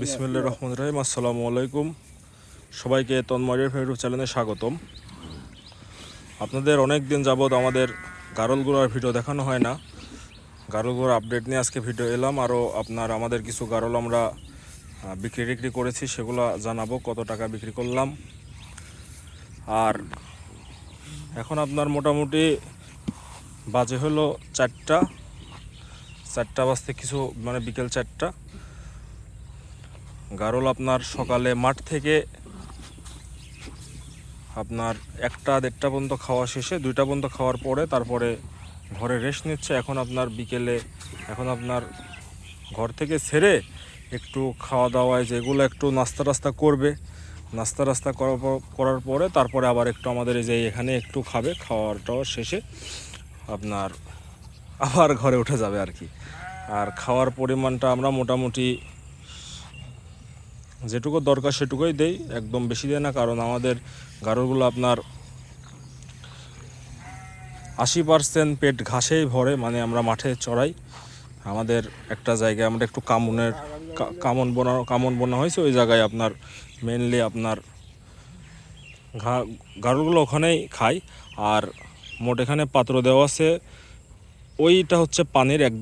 বিসমিল্লা রহমান রহিম, আসসালামু আলাইকুম। সবাইকে তন্ময়ের ফেরু চ্যানেলে স্বাগতম। আপনাদের অনেক দিন যাবৎ আমাদের গারলগুলোর ভিডিও দেখানো হয় না। গারলগুলোর আপডেট নিয়ে আজকে ভিডিও এলাম। আরও আপনার আমাদের কিছু গারল আমরা বিক্রি টিক্রি করেছি, সেগুলো জানাব, কত টাকা বিক্রি করলাম। আর এখন আপনার মোটামুটি বাজে হলো চারটা। চারটা বাজতে কিছু মানে বিকেল চারটা। গারল আপনার সকালে মাঠ থেকে আপনার একটা দেড়টা পর্যন্ত খাওয়া শেষে, দুইটা পর্যন্ত খাওয়ার পরে তারপরে ঘরে রেস্ট নিচ্ছে। এখন আপনার বিকেলে, এখন আপনার ঘর থেকে ছেড়ে একটু খাওয়া দাওয়ায় যেগুলো একটু নাস্তা টাস্তা করবে, নাস্তা পর- করার পরে তারপরে আবার একটু আমাদের এই যে এখানে একটু খাবে খাওয়ার টাওয়ার শেষে আপনার আবার ঘরে উঠে যাবে আর কি। আর খাওয়ার পরিমাণটা আমরা মোটামুটি যেটুকু দরকার সেটুকুই দেই, একদম বেশি দেয় না, কারণ আমাদের গাড়লগুলো আপনার আশি পার্সেন্ট পেট ঘাসেই ভরে মানে আমরা মাঠে চড়াই। আমাদের একটা জায়গায় আমরা একটু কামনের কামন বোনা কামন বোনা হয়েছে, ওই জায়গায় আপনার মেনলি আপনার ঘা গাড়লগুলো ওখানেই খাই আর মোট এখানে পাত্র দেওয়া আছে ওইটা হচ্ছে পানির একদম